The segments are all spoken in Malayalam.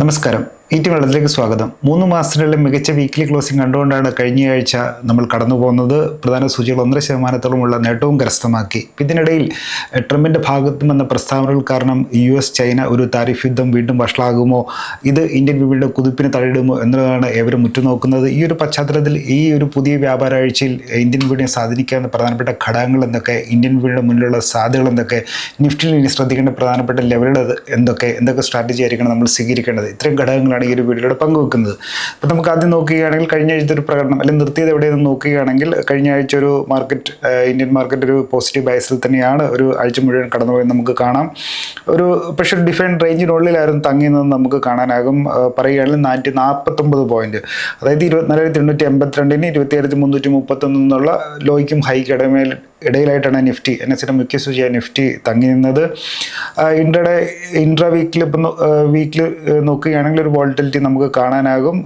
നമസ്കാരം. ഈ ടി വെള്ളത്തിലേക്ക് സ്വാഗതം. മൂന്ന് മാസത്തിനുള്ള മികച്ച വീക്ക്ലി ക്ലോസിംഗ് കണ്ടുകൊണ്ടാണ് കഴിഞ്ഞ ആഴ്ച നമ്മൾ കടന്നു പോകുന്നത്. പ്രധാന സൂചികൾ ഒന്നര ശതമാനത്തോളമുള്ള നേട്ടവും കരസ്ഥമാക്കി. ഇതിനിടയിൽ ട്രംപിന്റെ ഭാഗത്തും വന്ന പ്രസ്താവനകൾ കാരണം യു എസ് ചൈന ഒരു താരിഫ് യുദ്ധം വീണ്ടും വഷളാകുമോ? ഇത് ഇന്ത്യൻ വിപണിയുടെ കുതിപ്പിന് തള്ളിയിടുമോ എന്നുള്ളതാണ് ഏവരും ഉറ്റുനോക്കുന്നത്. ഈ ഒരു പശ്ചാത്തലത്തിൽ ഈ ഒരു പുതിയ വ്യാപാര ആഴ്ചയിൽ ഇന്ത്യൻ വിപണിയെ സ്വാധീനിക്കാവുന്ന പ്രധാനപ്പെട്ട ഘടകങ്ങൾ എന്തൊക്കെ? ഇന്ത്യൻ വിപണിയുടെ മുന്നിലുള്ള സാധ്യതകൾ എന്തൊക്കെ? നിഫ്റ്റിയിൽ ഇനി ശ്രദ്ധിക്കേണ്ട പ്രധാനപ്പെട്ട ലെവലുകൾ എന്തൊക്കെ? എന്തൊക്കെ സ്ട്രാറ്റജി ആയിരിക്കണം നമ്മൾ സ്വീകരിക്കേണ്ടത്? ഇത്രയും ഘടകങ്ങളാണ് ഈ ഒരു വീഡിയോയുടെ പങ്കുവെക്കുന്നത്. അപ്പോൾ നമുക്ക് ആദ്യം നോക്കുകയാണെങ്കിൽ കഴിഞ്ഞ ആഴ്ചത്തെ ഒരു പ്രകടനം അല്ലെങ്കിൽ നിർത്തിയത് എവിടെയെന്ന് നോക്കുകയാണെങ്കിൽ കഴിഞ്ഞ ആഴ്ച ഒരു മാർക്കറ്റ് ഇന്ത്യൻ മാർക്കറ്റ് ഒരു പോസിറ്റീവ് ബയസിൽ തന്നെയാണ് ഒരു ആഴ്ച മുഴുവൻ കടന്നുപോയെന്ന് നമുക്ക് കാണാം. ഒരു പക്ഷേ ഒരു ഡിഫൈൻ റേഞ്ചിനുള്ളിലായിരുന്നു തങ്ങിയെന്ന് നമുക്ക് കാണാനാകും. പറയുകയാണെങ്കിൽ നാനൂറ്റി നാൽപ്പത്തൊമ്പത് പോയിന്റ് അതായത് ഇരുപത്തിനാലായിരത്തി എണ്ണൂറ്റി എൺപത്തിരണ്ടിന് ഇരുപത്തിയായിരത്തി മുന്നൂറ്റി മുപ്പത്തൊന്നിൽ എന്നുള്ള ലോയ്ക്കും ഹൈക്ക് ഇടമേൽ ഇടയിലായിട്ടാണ് നിഫ്റ്റി എൻ എസിന്റെ മുഖ്യ സൂചിയായ നിഫ്റ്റി തങ്ങി നിന്നത് ഇൻട്രഡേ ഇൻട്രാ വീക്കിൽ ഇപ്പം വീക്കിൽ നോക്കുകയാണെങ്കിൽ ഒരു വോൾട്ടിലിറ്റി നമുക്ക് കാണാനാകും.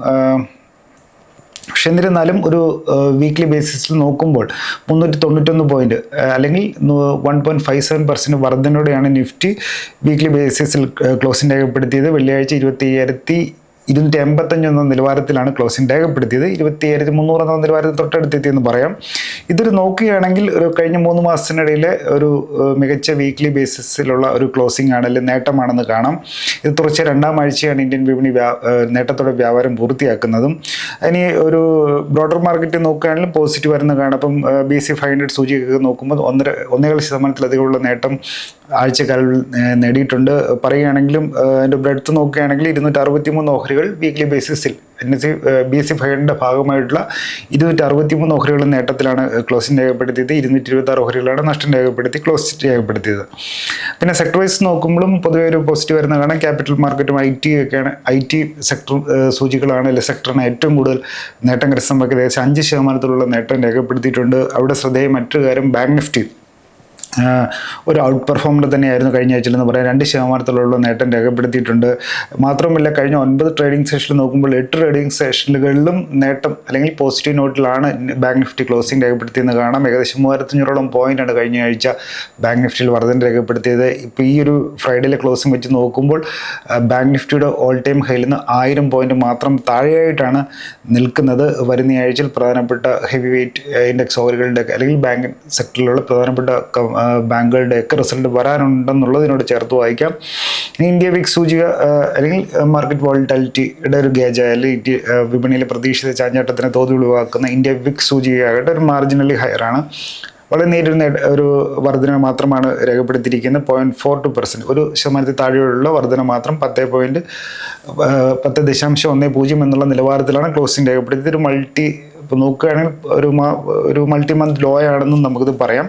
പക്ഷെ എന്നിരുന്നാലും ഒരു വീക്ക്ലി ബേസിസിൽ നോക്കുമ്പോൾ മുന്നൂറ്റി തൊണ്ണൂറ്റൊന്ന് പോയിന്റ് അല്ലെങ്കിൽ one point five seven percent വർധനയോടെയാണ് Nifty weekly ബേസിസിൽ ക്ലോസിംഗ് രേഖപ്പെടുത്തിയത്. വെള്ളിയാഴ്ച ഇരുപത്തി അയ്യായിരത്തി ഇരുന്നൂറ്റി എൺപത്തഞ്ച് എന്ന നിലവാരത്തിലാണ് ക്ലോസിംഗ് രേഖപ്പെടുത്തിയത്. ഇരുപത്തി അയ്യായിരത്തി മുന്നൂറ് എന്ന നിലവാരത്തിൽ തൊട്ടടുത്തെത്തിയെന്ന് പറയാം. ഇതൊരു നോക്കുകയാണെങ്കിൽ ഒരു കഴിഞ്ഞ മൂന്ന് മാസത്തിനിടയിലെ ഒരു മികച്ച വീക്ക്ലി ബേസിസിലുള്ള ഒരു ക്ലോസിംഗ് ആണ് അല്ലെങ്കിൽ നേട്ടമാണെന്ന് കാണാം. ഇത് തുടർച്ച രണ്ടാം ആഴ്ചയാണ് ഇന്ത്യൻ വിപണി നേട്ടത്തോടെ വ്യാപാരം പൂർത്തിയാക്കുന്നതും. ഇനി ഒരു ബ്രോഡർ മാർക്കറ്റ് നോക്കുകയാണെങ്കിലും പോസിറ്റീവ് വരുന്ന കാണാം. അപ്പം ബി സി ഫൈവ് ഹൺഡ്രഡ് സൂചിയൊക്കെ നോക്കുമ്പോൾ ഒന്നര ഒന്നേകാൽ ശതമാനത്തിലധികമുള്ള നേട്ടം ആഴ്ചക്കാലിൽ നേടിയിട്ടുണ്ട്. പറയുകയാണെങ്കിലും അതിന്റെ ബ്രെഡ്ത്ത് നോക്കുകയാണെങ്കിൽ ഇരുന്നൂറ്റി അറുപത്തി മൂന്ന് ഓഹരികൾ weekly ബേസിസിൽ N S C B S C ഫൈവിന്റെ ഭാഗമായിട്ടുള്ള ഇരുന്നൂറ്റി അറുപത്തി മൂന്ന് ഓഹരികളുടെ നേട്ടത്തിലാണ് ക്ലോസിംഗ് രേഖപ്പെടുത്തിയത്. ഇരുന്നൂറ്റി ഇരുപത്തി ആറ് ഓഹരികളാണ് നഷ്ടം രേഖപ്പെടുത്തി ക്ലോസ് രേഖപ്പെടുത്തിയത്. പിന്നെ സെക്ടർ വൈസ് നോക്കുമ്പോഴും പൊതുവെ ഒരു പോസിറ്റീവ് വരുന്ന കാരണം ക്യാപിറ്റൽ മാർക്കറ്റും ഐ ടി ഒക്കെയാണ്. ഐ ടി സെക്ടർ സൂചികളാണ് അല്ലെങ്കിൽ സെക്ടറിന് ഏറ്റവും കൂടുതൽ നേട്ടം കരസ്ഥമാക്കിയത്. ഏകദേശം അഞ്ച് ശതമാനത്തിലുള്ള നേട്ടം രേഖപ്പെടുത്തിയിട്ടുണ്ട്. അവിടെ ശ്രദ്ധേയ മറ്റൊരു കാര്യം ബാങ്ക് നിഫ്റ്റി ഒരു ഔട്ട് പെർഫോമർ തന്നെയായിരുന്നു കഴിഞ്ഞ ആഴ്ചയിൽ എന്ന് പറയാം. രണ്ട് ശതമാനത്തിലുള്ള നേട്ടം രേഖപ്പെടുത്തിയിട്ടുണ്ട്. മാത്രമല്ല കഴിഞ്ഞ ഒൻപത് ട്രേഡിംഗ് സെഷനിൽ നോക്കുമ്പോൾ എട്ട് ട്രേഡിംഗ് സെഷനുകളിലും നേട്ടം അല്ലെങ്കിൽ പോസിറ്റീവ് നോട്ടിലാണ് ബാങ്ക് നിഫ്റ്റി ക്ലോസിംഗ് രേഖപ്പെടുത്തിയെന്ന് കാണാം. ഏകദേശം മൂവായിരത്തഞ്ഞൂറോളം പോയിന്റാണ് കഴിഞ്ഞ ആഴ്ച ബാങ്ക് നിഫ്റ്റിയിൽ വർധന രേഖപ്പെടുത്തിയത്. ഇപ്പോൾ ഈ ഒരു ഫ്രൈഡേയിലെ ക്ലോസിംഗ് വെച്ച് നോക്കുമ്പോൾ ബാങ്ക് നിഫ്റ്റിയുടെ ഓൾ ടൈം ഹൈയിൽ നിന്ന് ആയിരം പോയിന്റ് മാത്രം താഴെയായിട്ടാണ് നിൽക്കുന്നത്. വരുന്ന ആഴ്ചയിൽ പ്രധാനപ്പെട്ട ഹെവി വെയിറ്റ് ഇൻഡെക്സ് ഓവറുകളുടെ അല്ലെങ്കിൽ ബാങ്ക് സെക്ടറിലുള്ള പ്രധാനപ്പെട്ട ക- ആ, ബാങ്കുകളുടെ ഒക്കെ റിസൾട്ട് വരാനുണ്ടെന്നുള്ളതിനോട് ചേർത്ത് വായിക്കാം. ഇനി ഇന്ത്യ വിക് സൂചിക അല്ലെങ്കിൽ മാർക്കറ്റ് വോളിറ്റാലിറ്റിയുടെ ഒരു ഗേജ് അല്ലെങ്കിൽ ഇന്ത്യ വിപണിയിലെ പ്രതീക്ഷിത ചാഞ്ചാട്ടത്തിന് തോത് ഒഴിവാക്കുന്ന ഇന്ത്യ വിക് സൂചികയാകട്ടെ ഒരു മാർജിനലി ഹയറാണ് വളരെ നേരിടുന്ന ഒരു വർധന മാത്രമാണ് രേഖപ്പെടുത്തിയിരിക്കുന്നത്. പോയിന്റ് ഫോർ ടു പെർസെന്റ് ഒരു ശതമാനത്തിൽ താഴെയുള്ള വർധന മാത്രം പത്ത് പോയിന്റ് പത്ത് ദശാംശം ഒന്ന് പൂജ്യം എന്നുള്ള നിലവാരത്തിലാണ് ക്ലോസിംഗ് രേഖപ്പെടുത്തിയത്. ഒരു മൾട്ടി ഇപ്പോൾ നോക്കുകയാണെങ്കിൽ ഒരു ഒരു മൾട്ടി മന്ത് ലോ ആണെന്നും നമുക്കിത് പറയാം.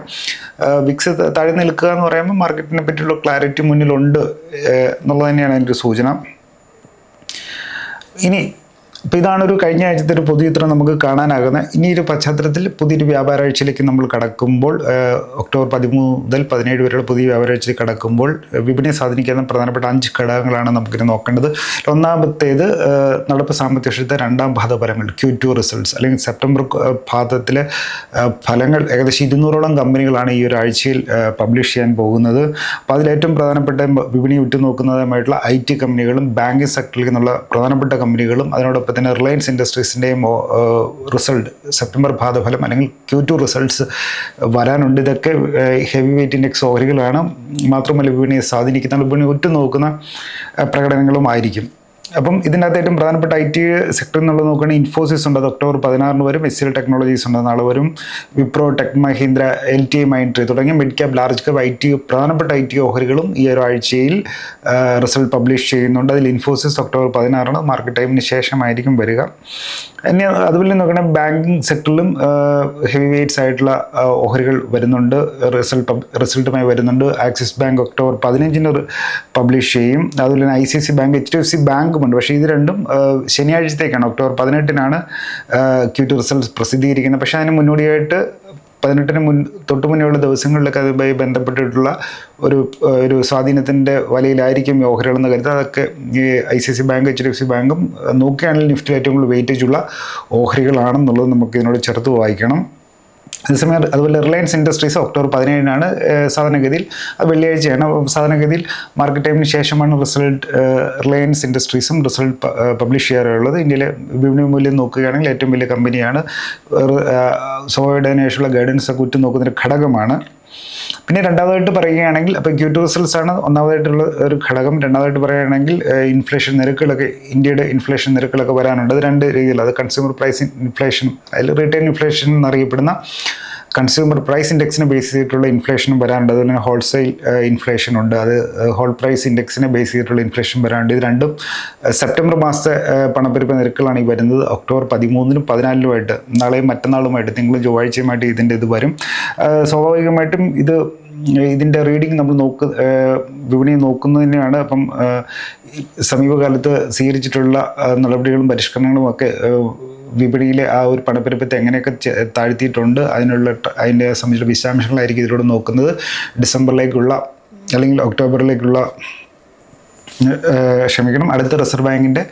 വിക്സ് താഴെ നിൽക്കുക എന്ന് പറയുമ്പോൾ മാർക്കറ്റിനെ പറ്റിയുള്ള ക്ലാരിറ്റി മുന്നിലുണ്ട് എന്നുള്ളത് തന്നെയാണ് അതിന്റെ ഒരു സൂചന. ഇനി ഇപ്പോൾ ഇതാണ് ഒരു കഴിഞ്ഞ ആഴ്ചത്തെ ഒരു പൊതുചിത്രം നമുക്ക് കാണാനാകുന്നത്. ഇനി ഒരു പശ്ചാത്തലത്തിൽ പുതിയൊരു വ്യാപാര ആഴ്ചയിലേക്ക് നമ്മൾ കടക്കുമ്പോൾ ഒക്ടോബർ പതിമൂന്ന് മുതൽ പതിനേഴ് വരെയുള്ള പുതിയ വ്യാപാര ആഴ്ചയിൽ കടക്കുമ്പോൾ വിപണിയെ സ്വാധീനിക്കുന്ന പ്രധാനപ്പെട്ട അഞ്ച് ഘടകങ്ങളാണ് നമുക്കിനി നോക്കേണ്ടത്. ഒന്നാമത്തേത് നടപ്പ് സാമ്പത്തിക വർഷത്തെ രണ്ടാം പാദഫലങ്ങൾ ക്യൂ ടു റിസൾട്ട്സ് അല്ലെങ്കിൽ സെപ്റ്റംബർ പാദത്തിലെ ഫലങ്ങൾ ഏകദേശം ഇരുന്നൂറോളം കമ്പനികളാണ് ഈ ഒരു ആഴ്ചയിൽ പബ്ലിഷ് ചെയ്യാൻ പോകുന്നത്. അപ്പോൾ അതിലേറ്റവും പ്രധാനപ്പെട്ട വിപണി ഉറ്റുനോക്കുന്നതുമായിട്ടുള്ള ഐ ടി കമ്പനികളും ബാങ്കിങ് സെക്ടറിൽ നിന്നുള്ള പ്രധാനപ്പെട്ട കമ്പനികളും അതിനോടൊപ്പം തന്നെ റിലയൻസ് ഇൻഡസ്ട്രീസിന്റെയും റിസൾട്ട് സെപ്റ്റംബർ പാദഫലം അല്ലെങ്കിൽ ക്യൂ ടു റിസൾട്ട്സ് വരാനുണ്ട്. ഇതൊക്കെ ഹെവി വെയിറ്റ് ഇൻഡെക്സ് ഓഹരികളാണ്. മാത്രമല്ല വിപണിയെ സ്വാധീനിക്കുന്ന വിപണി ഉറ്റുനോക്കുന്ന പ്രകടനങ്ങളുമായിരിക്കും അപ്പം ഇതിനകത്ത് ഏറ്റവും പ്രധാനപ്പെട്ട ഐ ടി സെക്ടർ എന്നുള്ളത് നോക്കുകയാണെങ്കിൽ ഇൻഫോസിസ് ഉണ്ട്. അത് ഒക്ടോബർ പതിനാറിന് വരും. എസ് എൽ ടെക്നോളജീസ് ഉണ്ട്. നാളെ വരും. Wipro Tech Mahindra L T I Mindtree തുടങ്ങിയ mid cap large cap I T പ്രധാനപ്പെട്ട ഐ ടി ഓഹരികളും ഈ ഒരു ആഴ്ചയിൽ റിസൾട്ട് പബ്ലിഷ് ചെയ്യുന്നുണ്ട്. അതിൽ ഇൻഫോസിസ് ഒക്ടോബർ പതിനാറിന് മാർക്കറ്റ് ടൈമിന് ശേഷമായിരിക്കും വരിക. ഇനി അതുപോലെ നോക്കുകയാണെങ്കിൽ ബാങ്കിങ് സെക്ടറിലും ഹെവി വെയ്റ്റ്സ് ആയിട്ടുള്ള ഓഹരികൾ വരുന്നുണ്ട്. റിസൾട്ട് റിസൾട്ടുമായി വരുന്നുണ്ട്. ആക്സിസ് ബാങ്ക് ഒക്ടോബർ പതിനഞ്ചിന് പബ്ലിഷ് ചെയ്യും. അതുപോലെ തന്നെ I C C bank H D F C ബാങ്കുമുണ്ട് പക്ഷേ ഇത് രണ്ടും ശനിയാഴ്ചത്തേക്കാണ്. ഒക്ടോബർ പതിനെട്ടിനാണ് ക്യൂ റിസൾട്ട്സ് പ്രസിദ്ധീകരിക്കുന്നത്. പക്ഷേ അതിന് മുന്നോടിയായിട്ട് പതിനെട്ടിന് മുൻ തൊട്ട് മുന്നേയുള്ള ദിവസങ്ങളിലൊക്കെ അതുമായി ബന്ധപ്പെട്ടിട്ടുള്ള ഒരു ഒരു സ്വാധീനത്തിന്റെ വലയിലായിരിക്കും ഓഹരികളെന്ന് കരുതുക അതൊക്കെ ഈ I C C bank H D F C ബാങ്കും നോക്കുകയാണെങ്കിൽ നിഫ്റ്റിൽ ഏറ്റവും കൂടുതൽ വെയിറ്റേജുള്ള ഓഹരികളാണെന്നുള്ളത് നമുക്ക് ഇതിനോട് ചേർത്ത് വായിക്കണം. അതേസമയം അതുപോലെ റിലയൻസ് ഇൻഡസ്ട്രീസ് ഒക്ടോബർ പതിനേഴിനാണ് സാധാരണഗതിയിൽ വെള്ളിയാഴ്ചയാണ്. സാധാരണഗതിയിൽ മാർക്കറ്റ് ടൈമിന് ശേഷമാണ് റിസൾട്ട് റിലയൻസ് ഇൻഡസ്ട്രീസും റിസൾട്ട് പബ്ലിഷ് ചെയ്യാറുള്ളത്. ഇന്ത്യയിലെ വിപണി മൂല്യം നോക്കുകയാണെങ്കിൽ ഏറ്റവും വലിയ കമ്പനിയാണ് ഏഹ്, സ്വാഭാവികമായിട്ട് ഗൈഡൻസ് ഒക്കെ ഉറ്റുനോക്കുന്നൊരു ഘടകമാണ്. പിന്നെ രണ്ടാമതായിട്ട് പറയുകയാണെങ്കിൽ അപ്പോൾ ക്യൂ ടു റിസൾട്ട്സ് ആണ് ഒന്നാമതായിട്ടുള്ള ഒരു ഘടകം. രണ്ടാമതായിട്ട് പറയുകയാണെങ്കിൽ ഇൻഫ്ലേഷൻ നിരക്കുകളൊക്കെ ഇന്ത്യയുടെ ഇൻഫ്ലേഷൻ നിരക്കുകളൊക്കെ വരാനുണ്ട്. അത് രണ്ട് രീതിയിൽ അത് കൺസ്യൂമർ പ്രൈസ് ഇൻഫ്ലേഷൻ അതിൽ റീറ്റെയിൽ ഇൻഫ്ലേഷൻ എന്നറിയപ്പെടുന്ന കൺസ്യൂമർ പ്രൈസ് ഇൻഡെക്സിനെ ബേസ് ചെയ്തിട്ടുള്ള ഇൻഫ്ലേഷനും വരാനുണ്ട് അതുപോലെ ഹോൾസെയിൽ ഇൻഫ്ലേഷൻ ഉണ്ട്. അത് ഹോൾ പ്രൈസ് ഇൻഡെക്സിനെ ബേസ് ചെയ്തിട്ടുള്ള ഇൻഫ്ലേഷൻ വരാനുണ്ട് ഇത് രണ്ടും സെപ്റ്റംബർ മാസത്തെ പണപ്പെരുപ്പ് നിരക്കുകളാണ് ഈ വരുന്നത്. ഒക്ടോബർ പതിമൂന്നിനും പതിനാലിനുമായിട്ട്. നാളെയും മറ്റന്നാളുമായിട്ട് തിങ്കളും ചൊവ്വാഴ്ചയുമായിട്ട് ഇതിന്റെ ഇത് വരും. സ്വാഭാവികമായിട്ടും ഇത് ഇതിന്റെ റീഡിങ് നമ്മൾ നോക്ക് വിപണി നോക്കുന്നതിനെയാണ് അപ്പം സമീപകാലത്ത് സ്വീകരിച്ചിട്ടുള്ള നടപടികളും പരിഷ്കരണങ്ങളും ഒക്കെ വിപണിയിലെ ആ ഒരു പണപ്പെരുപ്പത്തെ എങ്ങനെയൊക്കെ താഴ്ത്തിയിട്ടുണ്ട് അതിനുള്ള അതിന്റെ സംബന്ധിച്ച വിശദാംശങ്ങളായിരിക്കും ഇതിലൂടെ നോക്കുന്നത്. ഡിസംബറിലേക്കുള്ള അല്ലെങ്കിൽ ഒക്ടോബറിലേക്കുള്ള ക്ഷമിക്കണം അടുത്ത റിസർവ് ബാങ്കിന്റെ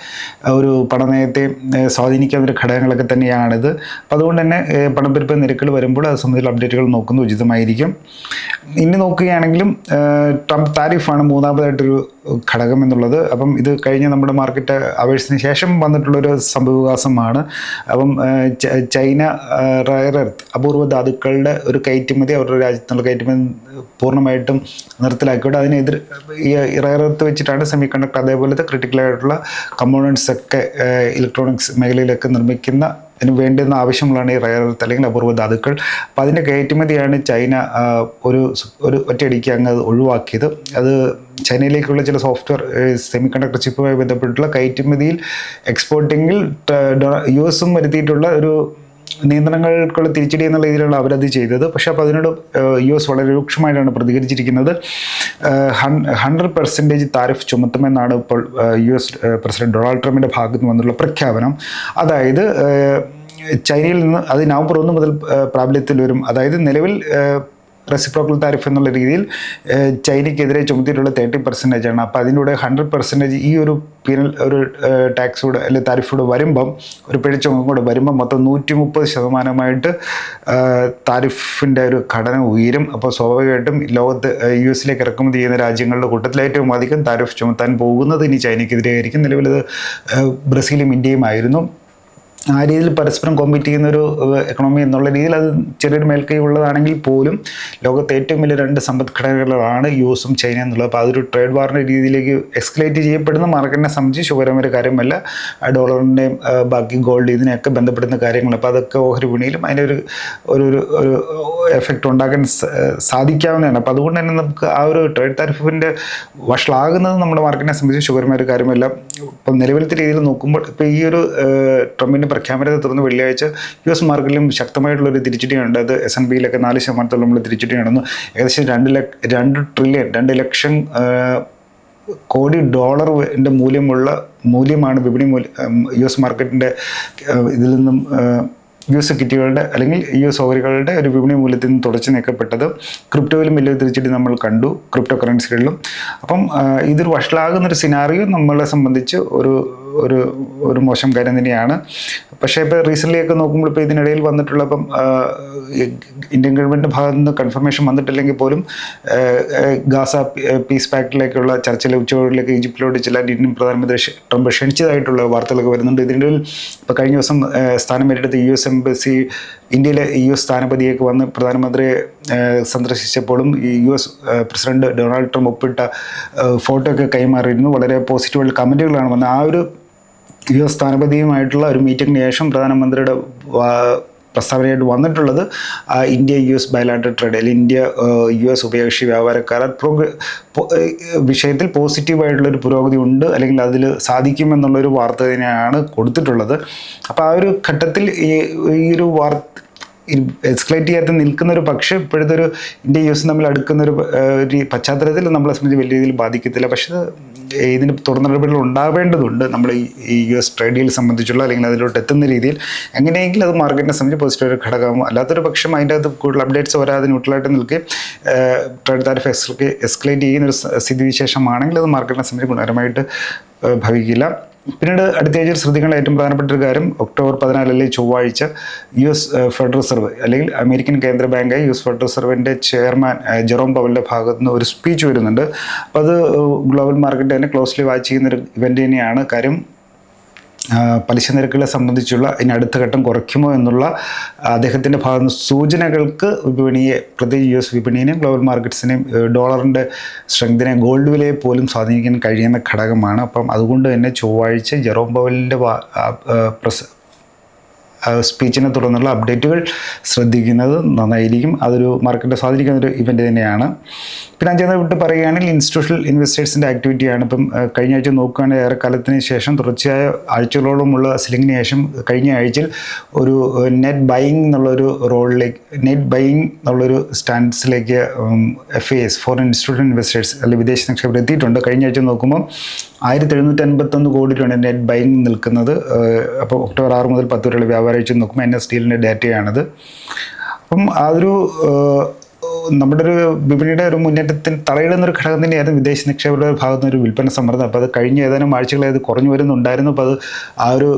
ഒരു പണനയത്തെ ഏഹ് സ്വാധീനിക്കാവുന്ന ഒരു ഘടകങ്ങളൊക്കെ തന്നെയാണിത്. അപ്പോൾ അതുകൊണ്ട് തന്നെ പണപ്പെരുപ്പ് നിരക്കുകൾ വരുമ്പോൾ അത് സംബന്ധിച്ചുള്ള അപ്ഡേറ്റുകൾ നോക്കുന്നത് ഉചിതമായിരിക്കും. ഇനി നോക്കുകയാണെങ്കിലും ട്രംപ് താരിഫാണ് മൂന്നാമതായിട്ടൊരു ഘടകം എന്നുള്ളത്. അപ്പം ഇത് കഴിഞ്ഞ നമ്മുടെ മാർക്കറ്റ് അവേഴ്സിന് ശേഷം വന്നിട്ടുള്ളൊരു സംഭവവികാസമാണ്. അപ്പം ചൈന റയർ എർത്ത് അപൂർവ ധാതുക്കളുടെ ഒരു കയറ്റുമതി അവരുടെ രാജ്യത്തുള്ള കയറ്റുമതി പൂർണമായിട്ടും നിർത്തലാക്കിയിട്ട് അതിനെതിർ ഈ റയർ എർത്ത് വെച്ചിട്ടാണ് സെമി കണ്ടക്ടർ അതേപോലത്തെ ക്രിട്ടിക്കലായിട്ടുള്ള കമ്പോണൻസ് ഒക്കെ ഇലക്ട്രോണിക്സ് മേഖലയിലൊക്കെ നിർമ്മിക്കുന്ന അതിന് വേണ്ടുന്ന ആവശ്യങ്ങളാണ് ഈ റയർ എർത്ത് അല്ലെങ്കിൽ അപൂർവ ധാതുക്കൾ. അപ്പോൾ അതിന്റെ കയറ്റുമതിയാണ് ചൈന ഒരു ഒരു ഒറ്റയടിക്ക് അങ്ങ് ഒഴിവാക്കിയത്. അത് ചൈനയിലേക്കുള്ള ചില സോഫ്റ്റ്വെയർ സെമി കണ്ടക്ടർ ചിപ്പുമായി ബന്ധപ്പെട്ടുള്ള കയറ്റുമതിയിൽ എക്സ്പോർട്ടിങ്ങിൽ യു എസും വരുത്തിയിട്ടുള്ള ഒരു നിയന്ത്രണങ്ങൾക്കുള്ള തിരിച്ചടി എന്നുള്ള രീതിയിലാണ് അവരത് ചെയ്തത്. പക്ഷേ അപ്പോൾ അതിനോട് യു എസ് വളരെ രൂക്ഷമായിട്ടാണ് പ്രതികരിച്ചിരിക്കുന്നത്. ഹൺഡ്രഡ് പെർസെന്റേജ് താരിഫ് ചുമത്തുമെന്നാണ് ഇപ്പോൾ യു എസ് പ്രസിഡന്റ് ഡൊണാൾഡ് ട്രംപിന്റെ ഭാഗത്ത് നിന്നുള്ള പ്രഖ്യാപനം. അതായത് ചൈനയിൽ നിന്ന് അത് നവംബർ ഒന്ന് മുതൽ പ്രാബല്യത്തിൽ വരും. അതായത് നിലവിൽ റെസിപ്രോക്കൽ താരിഫ് എന്നുള്ള രീതിയിൽ ചൈനയ്ക്കെതിരെ ചുമത്തിയിട്ടുള്ള തേർട്ടി പെർസെന്റേജ് ആണ്. അപ്പോൾ അതിലൂടെ ഹൺഡ്രഡ് പെർസെന്റേജ് ഈ ഒരു പീനൽ ഒരു ടാക്സ് അല്ലെ അല്ലെങ്കിൽ താരിഫ് വരുമ്പം ഒരു പിഴച്ചുങ്കം കൂടെ വരുമ്പം മൊത്തം നൂറ്റി മുപ്പത് ശതമാനമായിട്ട് താരിഫിന്റെ ഒരു ഘടന ഉയരും. അപ്പോൾ സ്വാഭാവികമായിട്ടും ലോകത്ത് യു എസിലേക്ക് ഇറക്കുമതി ചെയ്യുന്ന രാജ്യങ്ങളുടെ കൂട്ടത്തിൽ ഏറ്റവും അധികം താരിഫ് ചുമത്താൻ പോകുന്നത് ഇനി ചൈനയ്ക്കെതിരെ ആയിരിക്കും നിലവിലത് ബ്രസീലും ഇന്ത്യയും ആയിരുന്നു. ആ രീതിയിൽ പരസ്പരം കോമ്പീറ്റ് ചെയ്യുന്ന ഒരു എക്കണോമി എന്നുള്ള രീതിയിൽ അത് ചെറിയൊരു മേൽക്കൈ ഉള്ളതാണെങ്കിൽ പോലും ലോകത്തെ ഏറ്റവും വലിയ രണ്ട് സമ്പദ്ഘടനകളാണ് യു എസും ചൈന എന്നുള്ളത്. അപ്പോൾ അതൊരു ട്രേഡ് വാറിന്റെ രീതിയിലേക്ക് എക്സ്കലേറ്റ് ചെയ്യപ്പെടുന്ന മാർക്കറ്റിനെ സംബന്ധിച്ച് ശുഭകരമായ കാര്യമല്ല. ഡോളറിന്റെയും ബാക്കി ഗോൾഡ് ഇതിനെയൊക്കെ ബന്ധപ്പെടുന്ന കാര്യങ്ങൾ അപ്പോൾ അതൊക്കെ ഓഹരി വിപണിയിലും അതിന്റെ ഒരു ഒരു ഒരു എഫക്റ്റ് ഉണ്ടാക്കാൻ സാധിക്കാവുന്നതാണ്. അപ്പോൾ അതുകൊണ്ട് തന്നെ നമുക്ക് ആ ഒരു ട്രേഡ് താരിഫിന്റെ വഷളാകുന്നത് നമ്മുടെ മാർക്കറ്റിനെ സംബന്ധിച്ച് ശുഭകരമായ കാര്യമല്ല. ഇപ്പം നിലവിലത്തെ രീതിയിൽ നോക്കുമ്പോൾ ഇപ്പോൾ ഈ ഒരു ട്രംപിന്റെ പ്രഖ്യാപനത്തെ തുടർന്ന് വെള്ളിയാഴ്ച യു എസ് മാർക്കറ്റിലും ശക്തമായിട്ടുള്ളൊരു തിരിച്ചടിയുണ്ട് അത് എസ് എൻ ബിയിലൊക്കെ നാല് ശതമാനത്തോളം തിരിച്ചടി നടന്നു ഏകദേശം രണ്ട് ലക്ഷ രണ്ട് ട്രില്യൺ രണ്ട് ലക്ഷം കോടി ഡോളറിന്റെ മൂല്യമുള്ള മൂല്യമാണ് വിപണി മൂല്യം യു എസ് മാർക്കറ്റിന്റെ ഇതിൽ നിന്നും യു എസ് കിറ്റുകളുടെ അല്ലെങ്കിൽ യു എസ് ഓഹരികളുടെ ഒരു വിപണി മൂല്യത്തിൽ നിന്ന് തുടച്ചു നീക്കപ്പെട്ടത് ക്രിപ്റ്റോയിലും വലിയ തിരിച്ചടി നമ്മൾ കണ്ടു ക്രിപ്റ്റോ കറൻസികളിലും. അപ്പം ഇതൊരു വഷളാകുന്നൊരു സിനാറിയോ നമ്മളെ സംബന്ധിച്ച് ഒരു ഒരു ഒരു മോശം കാര്യം തന്നെയാണ്. പക്ഷേ ഇപ്പോൾ റീസെന്റ്ലി ഒക്കെ നോക്കുമ്പോൾ ഇപ്പോൾ ഇതിനിടയിൽ വന്നിട്ടുള്ള ഇപ്പം ഇന്ത്യൻ ഗവൺമെന്റിന്റെ ഭാഗത്തു നിന്ന് കൺഫർമേഷൻ വന്നിട്ടില്ലെങ്കിൽ പോലും ഗാസ പീസ് പാക്റ്റിലേക്കുള്ള ചർച്ചയിലെ ഉച്ചകോടിയിലേക്ക് ഈജിപ്തിലോട്ട് ചില ഇന്ത്യൻ പ്രധാനമന്ത്രി ട്രംപ് ക്ഷണിച്ചതായിട്ടുള്ള വാർത്തകളൊക്കെ വരുന്നുണ്ട്. ഇതിനിടയിൽ ഇപ്പോൾ കഴിഞ്ഞ ദിവസം സ്ഥാനം ഏറ്റെടുത്ത യു എസ് എംബസി ഇന്ത്യയിലെ യു എസ് സ്ഥാനപതിയൊക്കെ വന്ന് പ്രധാനമന്ത്രിയെ സന്ദർശിച്ചപ്പോഴും U S president Donald Trump ഒപ്പിട്ട ഫോട്ടോ ഒക്കെ കൈമാറിയിരുന്നു. വളരെ പോസിറ്റീവായിട്ടുള്ള കമന്റുകളാണ് വന്നത്. ആ ഒരു യു എസ് സ്ഥാനപതിയുമായിട്ടുള്ള ഒരു മീറ്റിംഗിന് ശേഷം പ്രധാനമന്ത്രിയുടെ പ്രസ്താവനയായിട്ട് വന്നിട്ടുള്ളത് India U S bilateral trade അല്ലെങ്കിൽ ഇന്ത്യ യു എസ് ഉഭയകക്ഷി വ്യാപാര കരാർ പ്രോഗ്ര വിഷയത്തിൽ പോസിറ്റീവായിട്ടുള്ളൊരു പുരോഗതി ഉണ്ട് അല്ലെങ്കിൽ അതിൽ സാധിക്കുമെന്നുള്ളൊരു വാർത്ത തന്നെയാണ് കൊടുത്തിട്ടുള്ളത്. അപ്പോൾ ആ ഒരു ഘട്ടത്തിൽ ഈ ഒരു വാർത്ത എക്സ്ക്ലേറ്റ് ചെയ്യാത്ത നിൽക്കുന്ന ഒരു പക്ഷേ ഇപ്പോഴത്തെ ഒരു ഇന്ത്യ യു എസ് തമ്മിൽ അടുക്കുന്ന ഒരു ഒരു പശ്ചാത്തലത്തിൽ നമ്മളെ സംബന്ധിച്ച് വലിയ രീതിയിൽ ബാധിക്കത്തില്ല. പക്ഷേ ഇത് ഇതിന് തുടർ നടപടികൾ ഉണ്ടാവേണ്ടതുണ്ട്. നമ്മൾ ഈ ഈ യു എസ് ട്രേഡ് ഡീൽ സംബന്ധിച്ചുള്ള അല്ലെങ്കിൽ അതിലോട്ട് എത്തുന്ന രീതിയിൽ. എങ്ങനെയെങ്കിലും അത് മാർക്കറ്റിനെ സംബന്ധിച്ച് പോസിറ്റീവ് ഒരു ഘടകമാകും അല്ലാത്തൊരു പക്ഷം അതിന്റെ അകത്ത് കൂടുതൽ അപ്ഡേറ്റ്സ് വരാതെ ന്യൂട്രലായിട്ട് നിൽക്കുകയും ട്രേഡ് താരിഫ് എക്സ്ക്ലേറ്റ് ചെയ്യുന്ന ഒരു സ്ഥിതിവിശേഷമാണെങ്കിൽ അത് മാർക്കറ്റിനെ സംബന്ധിച്ച് ഗുണകരമായിട്ട് ഭവിക്കില്ല. പിന്നീട് അടുത്ത ആഴ്ചയിൽ ശ്രദ്ധിക്കേണ്ട ഏറ്റവും പ്രധാനപ്പെട്ട ഒരു കാര്യം ഒക്ടോബർ പതിനാലിലെ ചൊവ്വാഴ്ച യു എസ് ഫെഡറൽ റിസർവ് അല്ലെങ്കിൽ അമേരിക്കൻ കേന്ദ്ര ബാങ്കായ യു എസ് ഫെഡറൽ റിസർവിന്റെ ചെയർമാൻ ജെറോം പവലിന്റെ ഭാഗത്തു നിന്ന് ഒരു സ്പീച്ച് വരുന്നുണ്ട്. അപ്പോൾ അത് ഗ്ലോബൽ മാർക്കറ്റ് തന്നെ ക്ലോസ്ലി വാച്ച് ചെയ്യുന്ന ഒരു ഇവന്റ് തന്നെയാണ്. കാര്യം പലിശ നിരക്കുകളെ സംബന്ധിച്ചുള്ള ഇനി അടുത്ത ഘട്ടം കുറയ്ക്കുമോ എന്നുള്ള അദ്ദേഹത്തിന്റെ ഭാഗത്ത് സൂചനകൾക്ക് വിപണിയെ പ്രത്യേകിച്ച് യു എസ് വിപണിയെയും ഗ്ലോബൽ മാർക്കറ്റ്സിനെയും ഡോളറിന്റെ സ്ട്രെങ്തിനെ ഗോൾഡ് വിലയെ പോലും സ്വാധീനിക്കാൻ കഴിയുന്ന ഘടകമാണ്. അപ്പം അതുകൊണ്ട് തന്നെ ചൊവ്വാഴ്ച ജെറോം പവലിന്റെ പ്രസ സ്പീച്ചിനെ തുടർന്നുള്ള അപ്ഡേറ്റുകൾ ശ്രദ്ധിക്കുന്നത് നന്നായിരിക്കും. അതൊരു മാർക്കറ്റിനെ സ്വാധീനിക്കുന്ന ഒരു ഇവന്റ് തന്നെയാണ്. പിന്നെ അഞ്ചാമത് വിട്ട് പറയുകയാണെങ്കിൽ ഇൻസ്റ്റിറ്റ്യൂഷണൽ ഇൻവെസ്റ്റേഴ്സിന്റെ ആക്ടിവിറ്റിയാണ് ഇപ്പം കഴിഞ്ഞ ആഴ്ച നോക്കുകയാണെങ്കിൽ ഏറെ കാലത്തിന് ശേഷം തുടർച്ചയായ ആഴ്ചകളോളമുള്ള സെല്ലിങ്ങിന് ശേഷം കഴിഞ്ഞ ആഴ്ചയിൽ ഒരു നെറ്റ് ബൈയിങ് എന്നുള്ളൊരു റോളിലേക്ക് നെറ്റ് ബൈയിങ് എന്നുള്ളൊരു സ്റ്റാൻഡ്സിലേക്ക് F S foreign institution investors അല്ലെങ്കിൽ വിദേശ നിക്ഷേപം എത്തിയിട്ടുണ്ട്. കഴിഞ്ഞ ആഴ്ച നോക്കുമ്പോൾ ആയിരത്തി എഴുന്നൂറ്റി അൻപത്തൊന്ന് കോടി രൂപയാണ് നെറ്റ് ബൈങ് നിൽക്കുന്നത് അപ്പോൾ ഒക്ടോബർ ആറ് മുതൽ പത്ത് വരെയുള്ള വ്യാപാരാഴ്ച നോക്കുമ്പോൾ എൻ എസ് സ്റ്റീലിന്റെ ഡാറ്റയാണിത് അപ്പം അതൊരു നമ്മുടെ ഒരു വിപണിയുടെ ഒരു മുന്നേറ്റത്തിന് തടയിടുന്ന ഒരു ഘടകം തന്നെയായിരുന്നു വിദേശ നിക്ഷേപകരുടെ ഭാഗത്ത് നിന്ന് ഒരു വിൽപ്പന സമ്മർദ്ദം. അപ്പോൾ അത് കഴിഞ്ഞ ഏതാനും ആഴ്ചകളായി അത് കുറഞ്ഞു വരുന്നുണ്ടായിരുന്നു. അപ്പോൾ അത് ആ ഒരു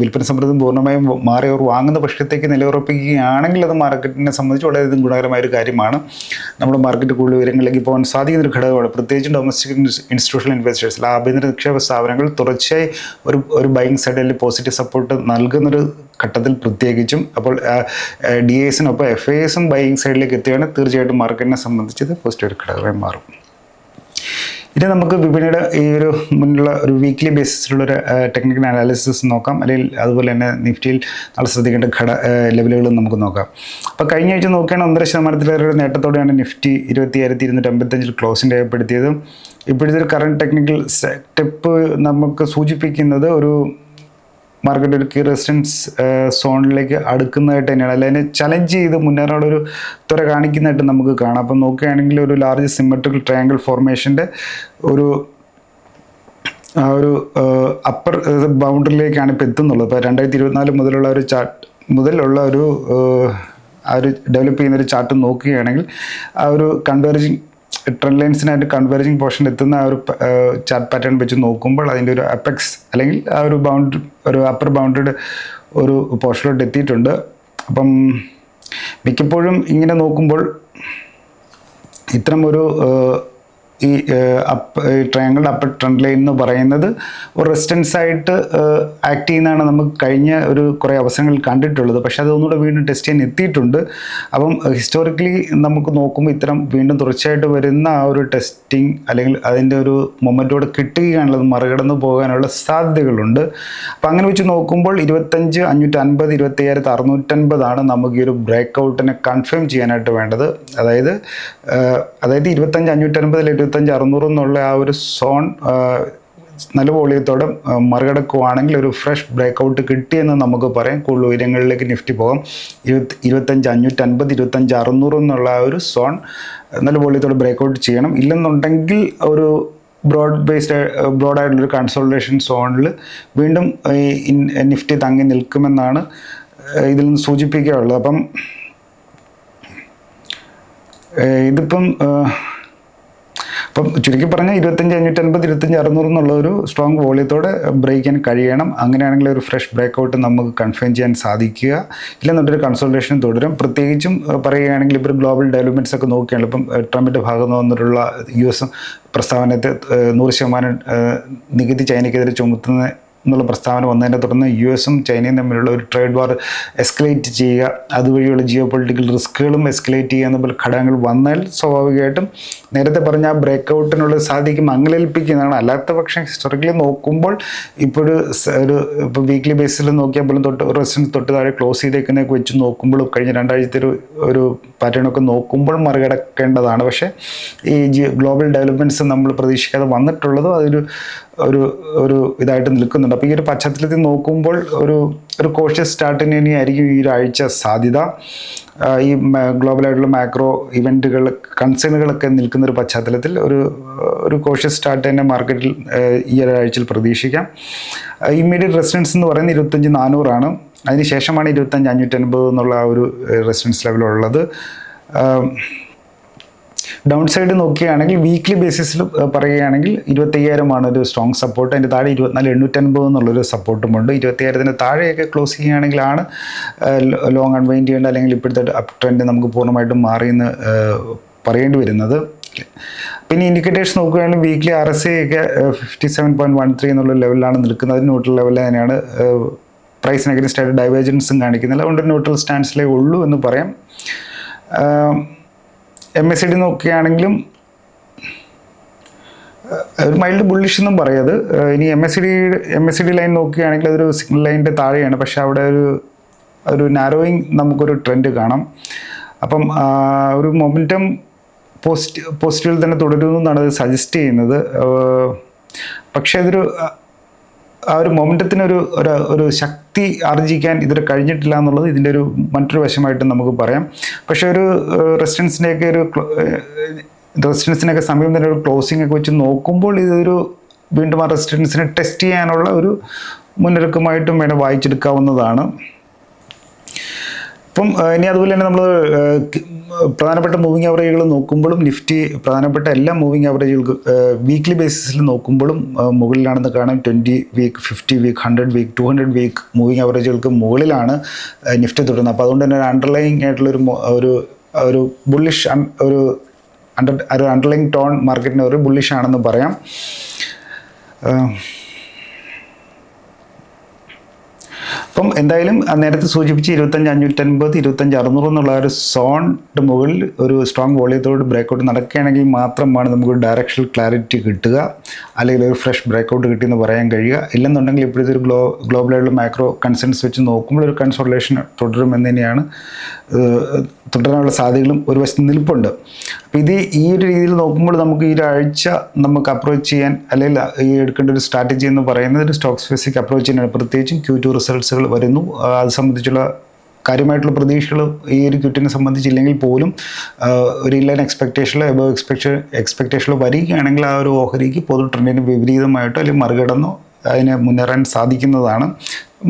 വിൽപ്പന സമ്മർദ്ദം പൂർണമായും മാറി. അവർ വാങ്ങുന്ന പക്ഷത്തേക്ക് നിലയുറപ്പിക്കുകയാണെങ്കിൽ അത് മാർക്കറ്റിനെ സംബന്ധിച്ച് വളരെയധികം ഗുണകരമായ ഒരു കാര്യമാണ്. നമ്മുടെ മാർക്കറ്റ് കൂടുതൽ ഉയരങ്ങളിലേക്ക് പോകാൻ സാധിക്കുന്ന ഒരു ഘടകമാണ്. പ്രത്യേകിച്ചും ഡൊമസ്റ്റിക് ഇൻസ്റ്റിറ്റ്യൂഷണൽ ഇൻവെസ്റ്റേഴ്സ് ആഭ്യന്തര നിക്ഷേപ സ്ഥാപനങ്ങൾ തുടർച്ചയായി ഒരു ഒരു ബൈങ് സൈഡിൽ പോസിറ്റീവ് സപ്പോർട്ട് നൽകുന്നൊരു ഘട്ടത്തിൽ പ്രത്യേകിച്ചും അപ്പോൾ ഡി എസിനൊപ്പം എഫ് എസും ബൈയിങ് സൈഡിലേക്ക് എത്തുകയാണ് തീർച്ചയായിട്ടും മാർക്കറ്റിനെ സംബന്ധിച്ച് ഇത് പോസിറ്റീവ് ഘടകമായി മാറും. ഇനി നമുക്ക് വിപണിയുടെ ഈ ഒരു മുന്നിലുള്ള ഒരു വീക്ക്ലി ബേസിസിലുള്ള ഒരു ടെക്നിക്കൽ അനാലിസിസ് നോക്കാം. അല്ലെങ്കിൽ അതുപോലെ തന്നെ നിഫ്റ്റിയിൽ നാളെ ശ്രദ്ധിക്കേണ്ട ഘട ലെവലുകളും നമുക്ക് നോക്കാം. അപ്പോൾ കഴിഞ്ഞ ആഴ്ച നോക്കുകയാണെങ്കിൽ ഒന്നര ശതമാനത്തിലേറെ നേട്ടത്തോടെയാണ് നിഫ്റ്റി ഇരുപത്തിയായിരത്തി ഇരുന്നൂറ്റി അമ്പത്തഞ്ചിൽ ക്ലോസിംഗ് രേഖപ്പെടുത്തിയത് ഇപ്പോഴത്തെ ഒരു കറണ്ട് ടെക്നിക്കൽ സെറ്റപ്പ് നമുക്ക് സൂചിപ്പിക്കുന്നത് ഒരു മാർക്കറ്റ് കീ റെസിഡൻസ് സോണിലേക്ക് അടുക്കുന്നതായിട്ട് തന്നെയാണ്. അല്ലെങ്കിൽ അതിനെ ചലഞ്ച് ചെയ്ത് മുന്നേറാനുള്ള ഒരു ത്വര കാണിക്കുന്നതായിട്ട് നമുക്ക് കാണാം. അപ്പം നോക്കുകയാണെങ്കിൽ ഒരു ലാർജ് സിമെട്രിക്കൽ ട്രയാങ്കിൾ ഫോർമേഷന്റെ ഒരു ആ ഒരു അപ്പർ ബൗണ്ടറിയിലേക്കാണ് ഇപ്പോൾ എത്തുന്നുള്ളത്. ഇപ്പോൾ രണ്ടായിരത്തി ഇരുപത്തിനാല് മുതലുള്ള ഒരു ചാർട്ട് മുതലുള്ള ഒരു ആ ഒരു ഡെവലപ്പ് ചെയ്യുന്ന ഒരു ചാർട്ട് നോക്കുകയാണെങ്കിൽ ആ ഒരു കൺവേർജിങ് ട്രെൻഡ് ലൈൻസിനായിട്ട് കൺവേർജിങ് പോർഷൻ എത്തുന്ന ആ ഒരു ചാർട്ട് പാറ്റേൺ വെച്ച് നോക്കുമ്പോൾ അതിന്റെ ഒരു അപ്പെക്സ് അല്ലെങ്കിൽ ആ ഒരു ബൗണ്ട് ഒരു അപ്പർ ബൗണ്ടഡ് ഒരു പോർഷനിലോട്ട് എത്തിയിട്ടുണ്ട്. അപ്പം മിക്കപ്പോഴും ഇങ്ങനെ നോക്കുമ്പോൾ ഇത്തരം ഒരു ഈ അപ്പ് ട്രയാങ്കിളിന്റെ അപ്പർ ട്രെൻഡ് ലൈൻ എന്ന് പറയുന്നത് ഒരു റെസിസ്റ്റൻസ് ആയിട്ട് ആക്ട് ചെയ്യുന്നതാണ് നമുക്ക് കഴിഞ്ഞ ഒരു കുറേ അവസരങ്ങൾ കണ്ടിട്ടുള്ളത്. പക്ഷേ അത് ഒന്നുകൂടെ വീണ്ടും ടെസ്റ്റ് ചെയ്യാൻ എത്തിയിട്ടുണ്ട്. അപ്പം ഹിസ്റ്റോറിക്കലി നമുക്ക് നോക്കുമ്പോൾ ഇത്തരം വീണ്ടും തുടർച്ചയായിട്ട് വരുന്ന ആ ഒരു ടെസ്റ്റിംഗ് അല്ലെങ്കിൽ അതിന്റെ ഒരു മൊമെന്റോട് കിട്ടുകയാണുള്ളത് മറികടന്ന് പോകാനുള്ള സാധ്യതകളുണ്ട്. അപ്പം അങ്ങനെ വെച്ച് നോക്കുമ്പോൾ ഇരുപത്തഞ്ച് അഞ്ഞൂറ്റി അൻപത് അറുന്നൂറ്റൻപതാണ് നമുക്ക് ഈ ഒരു ബ്രേക്ക് ഔട്ടിനെ കൺഫേം ചെയ്യാനായിട്ട് വേണ്ടത്. അതായത് അതായത് ഇരുപത്തഞ്ച് അഞ്ഞൂറ്റൻപതിൽ ഇരുപത്തഞ്ച് അറുന്നൂറ് എന്നുള്ള ആ ഒരു സോൺ നല്ല വോളിയത്തോടെ മറികടക്കുവാണെങ്കിൽ ഒരു ഫ്രഷ് ബ്രേക്ക് ഔട്ട് കിട്ടിയെന്ന് നമുക്ക് പറയാം. കൂടുതൽ ഉയരങ്ങളിലേക്ക് നിഫ്റ്റി പോകാം. ഇരുപത്തി ഇരുപത്തഞ്ച് അഞ്ഞൂറ്റി അൻപത് ഇരുപത്തഞ്ച് അറുന്നൂറ് എന്നുള്ള ആ ഒരു സോൺ നല്ല വോളിയത്തോടെ ബ്രേക്ക് ഔട്ട് ചെയ്യണം. ഇല്ലെന്നുണ്ടെങ്കിൽ ഒരു ബ്രോഡ് ബേസ്ഡ് ബ്രോഡായിട്ടുള്ളൊരു കൺസോൾട്ടേഷൻ സോണിൽ വീണ്ടും ഈ നിഫ്റ്റി തങ്ങി നിൽക്കുമെന്നാണ് ഇതിൽ നിന്ന് സൂചിപ്പിക്കാറുള്ളത് അപ്പം ഇതിപ്പം അപ്പം ചുരുക്കി പറഞ്ഞാൽ ഇരുപത്തഞ്ച് അഞ്ഞൂറ്റി അൻപത് ഇരുപത്തഞ്ച് അറുന്നൂറ് എന്നുള്ള ഒരു സ്ട്രോങ് വോളിയത്തോടെ ബ്രേക്ക് ചെയ്യാൻ കഴിയണം. അങ്ങനെയാണെങ്കിൽ ഒരു ഫ്രഷ് ബ്രേക്ക് ഔട്ട് നമുക്ക് കൺഫേം ചെയ്യാൻ സാധിക്കുക. ഇല്ലെന്നുണ്ടൊരു കൺസൾട്ടേഷൻ തുടരും. പ്രത്യേകിച്ചും പറയുകയാണെങ്കിൽ ഇപ്പോൾ ഗ്ലോബൽ ഡെവലപ്മെന്റ്സ് ഒക്കെ നോക്കുകയാണ് ഇപ്പം ട്രംപിന്റെ ഭാഗത്ത് വന്നിട്ടുള്ള യു എസ് പ്രസ്താവനത്തെ നൂറ് ശതമാനം നികുതി ചൈനയ്ക്കെതിരെ ചുമത്തുന്ന എന്നുള്ള പ്രസ്താവന വന്നതിനെ തുടർന്ന് യു എസും ചൈനയും തമ്മിലുള്ള ഒരു ട്രേഡ് വാർ എസ്കലേറ്റ് ചെയ്യുക. അതുവഴിയുള്ള ജിയോ പൊളിറ്റിക്കൽ റിസ്കുകളും എസ്കലേറ്റ് ചെയ്യുക എന്നുള്ള ഘടകങ്ങൾ വന്നാൽ സ്വാഭാവികമായിട്ടും നേരത്തെ പറഞ്ഞ ആ ബ്രേക്ക് ഔട്ടിനുള്ള സാധിക്കും മങ്ങലേൽപ്പിക്കുന്നതാണ്. അല്ലാത്ത പക്ഷം ഹിസ്റ്ററിക്കലി നോക്കുമ്പോൾ ഇപ്പോൾ ഒരു ഇപ്പോൾ വീക്ക്ലി ബേസിൽ നോക്കിയാൽ പോലും തൊട്ട് റെസിഡൻസ് തൊട്ട് താഴെ ക്ലോസ് ചെയ്തേക്കുന്നതൊക്കെ വെച്ച് നോക്കുമ്പോൾ കഴിഞ്ഞ രണ്ടാഴ്ചത്തെ ഒരു ഒരു പാറ്റേണൊക്കെ നോക്കുമ്പോൾ മറികടക്കേണ്ടതാണ്. പക്ഷേ ഈ ഗ്ലോബൽ ഡെവലപ്മെന്റ്സ് നമ്മൾ പ്രതീക്ഷിക്കാതെ വന്നിട്ടുള്ളതും അതൊരു ഒരു ഒരു ഇതായിട്ട് നിൽക്കുന്നുണ്ട്. അപ്പോൾ ഈ ഒരു പശ്ചാത്തലത്തിൽ നോക്കുമ്പോൾ ഒരു ഒരു കോഷ്യസ് സ്റ്റാർട്ടിന് തന്നെയായിരിക്കും ഈ ഒരാഴ്ച സാധ്യത. ഈ ഗ്ലോബലായിട്ടുള്ള മാക്രോ ഇവന്റുകൾ കൺസേണുകളൊക്കെ നിൽക്കുന്ന ഒരു പശ്ചാത്തലത്തിൽ ഒരു ഒരു കോഷ്യസ് സ്റ്റാർട്ട് തന്നെ മാർക്കറ്റിൽ ഈ ഒരാഴ്ചയിൽ പ്രതീക്ഷിക്കാം. ഇമ്മീഡിയറ്റ് റെസിഡൻസ് എന്ന് പറയുന്നത് ഇരുപത്തഞ്ച് നാനൂറാണ്. അതിന് ശേഷമാണ് ഇരുപത്തഞ്ച് അഞ്ഞൂറ്റൻപത് എന്നുള്ള ആ ഒരു റെസിഡൻസ് ലെവലുള്ളത് ഡൗൺ സൈഡ് നോക്കുകയാണെങ്കിൽ വീക്ക്ലി ബേസിസിൽ പറയുകയാണെങ്കിൽ ഇരുപത്തയ്യായിരമാണ് ഒരു സ്ട്രോങ് സപ്പോർട്ട് അതിന്റെ താഴെ ഇരുപത്തിനാല് എണ്ണൂറ്റൻപത് എന്നുള്ളൊരു സപ്പോർട്ടുമുണ്ട് ഇരുപത്തയ്യായിരത്തിന്റെ താഴെയൊക്കെ ക്ലോസ് ചെയ്യുകയാണെങ്കിലാണ് ലോങ് അൺവൈൻഡ് ചെയ്യേണ്ട അല്ലെങ്കിൽ ഇപ്പോഴത്തെ അപ് ട്രെൻഡ് നമുക്ക് പൂർണമായിട്ടും മാറിയെന്ന് പറയേണ്ടി വരുന്നത്. പിന്നെ ഇൻഡിക്കേറ്റേഴ്സ് നോക്കുകയാണെങ്കിൽ വീക്ക്ലി ആർ എസ് ഐ ഒക്കെ fifty seven point one three എന്നുള്ള ലെവലിലാണ് നിൽക്കുന്നത്. ന്യൂട്രൽ ലെവലിൽ തന്നെയാണ്. പ്രൈസിന് അഗൻസ്റ്റ് ആയിട്ട് ഡൈവേജൻസും കാണിക്കുന്നത് അതുകൊണ്ട് ന്യൂട്രൽ സ്റ്റാൻഡ്സിലേ ഉള്ളൂ എന്ന് പറയാം. എം എസ് സി ഡി നോക്കുകയാണെങ്കിലും ഒരു മൈൽഡ് ബുള്ളിഷ് എന്നും പറയാത് ഇനി M S C D M S C D line നോക്കുകയാണെങ്കിൽ അതൊരു സിഗ്നൽ ലൈനിന്റെ താഴെയാണ്. പക്ഷേ അവിടെ ഒരു ഒരു നാരോയിങ് നമുക്കൊരു ട്രെൻഡ് കാണാം. അപ്പം ഒരു മൊമെന്റം പോസിറ്റീവ് പോസിറ്റീവിൽ തന്നെ തുടരുന്നു എന്നാണ് അത് സജസ്റ്റ് ചെയ്യുന്നത്. പക്ഷേ അതൊരു ആ- ഒരു മൊമെന്റത്തിനൊരു ഒരു ഒരു ശക്തി ആർജിക്കാൻ ഇതുവരെ കഴിഞ്ഞിട്ടില്ല എന്നുള്ളത് ഇതിന്റെ ഒരു മറ്റൊരു വശമായിട്ട് നമുക്ക് പറയാം. പക്ഷേ ഒരു റെസിഡൻസിന്റെയൊക്കെ ഒരു റെസിഡൻസിനൊക്കെ സമയം തന്നെ ഒരു ക്ലോസിംഗ് ഒക്കെ വെച്ച് നോക്കുമ്പോൾ ഇതൊരു വീണ്ടും ആ റെസിഡൻസിനെ ടെസ്റ്റ് ചെയ്യാനുള്ള ഒരു മുന്നൊരുക്കമായിട്ടും വേണം വായിച്ചെടുക്കാവുന്നതാണ്. ഇപ്പം ഇനി അതുപോലെ തന്നെ നമ്മൾ പ്രധാനപ്പെട്ട മൂവിങ് ആവറേജുകൾ നോക്കുമ്പോഴും നിഫ്റ്റി പ്രധാനപ്പെട്ട എല്ലാ മൂവിങ് ആവറേജുകൾക്ക് വീക്ക്ലി ബേസിസിൽ നോക്കുമ്പോഴും മുകളിലാണെന്ന് കാണാം. Twenty week fifty week hundred week two hundred week moving ആവറേജുകൾക്ക് മുകളിലാണ് നിഫ്റ്റി തുടരുന്നത്. അപ്പോൾ അതുകൊണ്ട് തന്നെ ഒരു അണ്ടർലൈങ് ആയിട്ടുള്ളൊരു ഒരു ഒരു ബുള്ളിഷ് ഒരു അണ്ടർ ഒരു അണ്ടർലൈങ് ടോൺ മാർക്കറ്റിന് ഒരു ബുള്ളിഷ് ആണെന്ന് പറയാം. അപ്പം എന്തായാലും നേരത്തെ സൂചിപ്പിച്ച് ഇരുപത്തഞ്ച് അഞ്ഞൂറ്റൻപത് ഇരുപത്തഞ്ച് അറുന്നൂറ് എന്നുള്ള ഒരു സോണിന്റെ മുകളിൽ ഒരു സ്ട്രോങ് വോളിയത്തോട് ബ്രേക്കൗട്ട് നടക്കുകയാണെങ്കിൽ മാത്രമാണ് നമുക്ക് ഡയറക്ഷണൽ ക്ലാരിറ്റി കിട്ടുക അല്ലെങ്കിൽ ഒരു ഫ്രഷ് ബ്രേക്കൗട്ട് കിട്ടിയെന്ന് പറയാൻ കഴിയുക. ഇല്ലെന്നുണ്ടെങ്കിൽ ഇപ്പോഴത്തെ ഒരു ഗ്ലോ ഗ്ലോബലായിട്ടുള്ള മാക്രോ കൺസേൺസ് വെച്ച് നോക്കുമ്പോൾ ഒരു കൺസോളേഷൻ തുടരുമെന്ന് തന്നെയാണ് തുടരാനുള്ള സാധ്യതകളും ഒരു വശത്ത് നിൽപ്പുണ്ട്. അപ്പോൾ ഇത് ഈ ഒരു രീതിയിൽ നോക്കുമ്പോൾ നമുക്ക് ഈ ഒരാഴ്ച നമുക്ക് അപ്രോച്ച് ചെയ്യാൻ അല്ലെങ്കിൽ ഈ എടുക്കേണ്ട ഒരു സ്ട്രാറ്റജി എന്ന് പറയുന്നത് ഒരു സ്റ്റോക്ക് സ്പെസിഫിക് അപ്രോച്ച് ചെയ്യാനാണ് പ്രത്യേകിച്ചും ക്യൂ ടു റിസൾട്ട്സുകൾ വരുന്നു. അത് സംബന്ധിച്ചുള്ള കാര്യമായിട്ടുള്ള പ്രതീക്ഷകൾ ഈ ഒരു ക്വിറ്റിനെ സംബന്ധിച്ചില്ലെങ്കിൽ പോലും ഒരു ഇല്ലൻ എക്സ്പെക്ടേഷനിലോ എബോ എക്സ്പെക്ടേഷൻ എക്സ്പെക്ടേഷനിലോ വരികയാണെങ്കിൽ ആ ഒരു ഓഹരിക്ക് പൊതു ട്രെൻഡിന് വിപരീതമായിട്ടോ അല്ലെങ്കിൽ മറികടന്നോ അതിനെ മുന്നേറാൻ സാധിക്കുന്നതാണ്.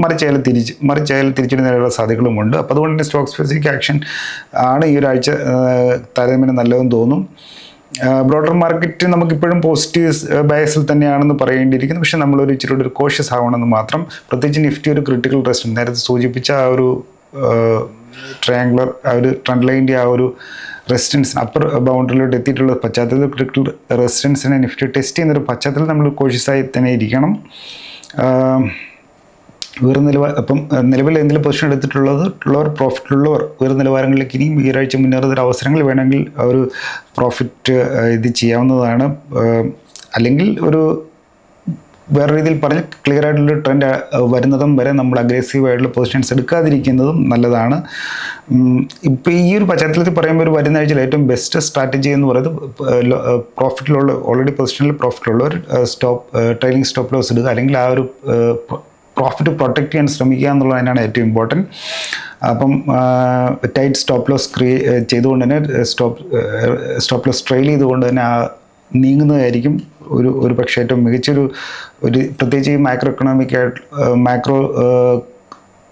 മറിച്ച് തിരിച്ച് മറിച്ച് അയാൾ തിരിച്ചിട്ട് സാധ്യതകളുമുണ്ട്. അപ്പോൾ അതുകൊണ്ട് തന്നെ സ്റ്റോക്ക് സ്പെസിഫിക് ആക്ഷൻ ആണ് ഈ ഒരാഴ്ച താരതമ്യം നല്ലതെന്ന് തോന്നും. ബ്രോഡർ മാർക്കറ്റ് നമുക്കിപ്പോഴും പോസിറ്റീവ് ബയസിൽ തന്നെയാണെന്ന് പറയേണ്ടിയിരിക്കുന്നു. പക്ഷേ നമ്മളൊരു ഇച്ചിരി ഒരു കോഷ്യസ് ആവണമെന്ന് മാത്രം പ്രത്യേകിച്ച് നിഫ്റ്റി ഒരു ക്രിട്ടിക്കൽ റെസ്റ്റ് നേരത്തെ സൂചിപ്പിച്ച ആ ഒരു ട്രയാങ്കുലർ ആ ഒരു ട്രെൻഡ് ലൈന്റെ ആ ഒരു റെസിസ്റ്റൻസ് അപ്പർ ബൗണ്ടറിയിലോട്ട് എത്തിയിട്ടുള്ള പശ്ചാത്തലത്തിൽ ക്രിട്ടിക്കൽ റെസിസ്റ്റൻസിനെ നിഫ്റ്റി ടെസ്റ്റ് ചെയ്യുന്നൊരു പശ്ചാത്തലത്തിൽ നമ്മൾ കോഷ്യസായി തന്നെ ഇരിക്കണം. ഉയർന്ന നിലവാര അപ്പം നിലവിൽ എന്തെങ്കിലും പൊസിഷൻ എടുത്തിട്ടുള്ളത് ഉള്ളവർ പ്രോഫിറ്റുള്ളവർ ഉയർന്ന നിലവാരങ്ങളിലേക്ക് ഇനിയും ഈ ഒരാഴ്ച മുന്നേറുന്ന അവസരങ്ങൾ വേണമെങ്കിൽ ഒരു പ്രോഫിറ്റ് ഇത് ചെയ്യാവുന്നതാണ്. അല്ലെങ്കിൽ ഒരു വേറെ രീതിയിൽ പറഞ്ഞ് ക്ലിയർ ആയിട്ടുള്ള ട്രെൻഡ് വരുന്നതും വരെ നമ്മൾ അഗ്രസീവ് ആയിട്ടുള്ള പൊസിഷൻസ് എടുക്കാതിരിക്കുന്നതും നല്ലതാണ്. ഇപ്പോൾ ഈ ഒരു പശ്ചാത്തലത്തിൽ പറയുമ്പോൾ ഒരു വരുന്ന ആഴ്ചയിൽ ഏറ്റവും ബെസ്റ്റ് സ്ട്രാറ്റജി എന്ന് പറയുന്നത് പ്രോഫിറ്റിലുള്ള ഓൾറെഡി പൊസിഷനിൽ പ്രോഫിറ്റുള്ളവർ സ്റ്റോപ്പ് ട്രെയിലിംഗ് സ്റ്റോപ്പ് ലോസ് ഇടുക. അല്ലെങ്കിൽ ആ ഒരു പ്രോഫിറ്റ് പ്രൊട്ടക്റ്റ് ചെയ്യാൻ ശ്രമിക്കുക എന്നുള്ളത് തന്നെയാണ് ഏറ്റവും ഇമ്പോർട്ടന്റ് അപ്പം ടൈറ്റ് സ്റ്റോപ്പ് ലോസ് ക്രിയേ ചെയ്തുകൊണ്ട് തന്നെ സ്റ്റോപ്പ് സ്റ്റോപ്പ് ലോസ് ട്രെയിൽ ചെയ്തുകൊണ്ട് തന്നെ ആ നീങ്ങുന്നതായിരിക്കും ഒരു ഒരു പക്ഷേ ഏറ്റവും മികച്ചൊരു ഒരു പ്രത്യേകിച്ച് ഈ മൈക്രോ എക്കണോമിക് ആയിട്ട് മൈക്രോ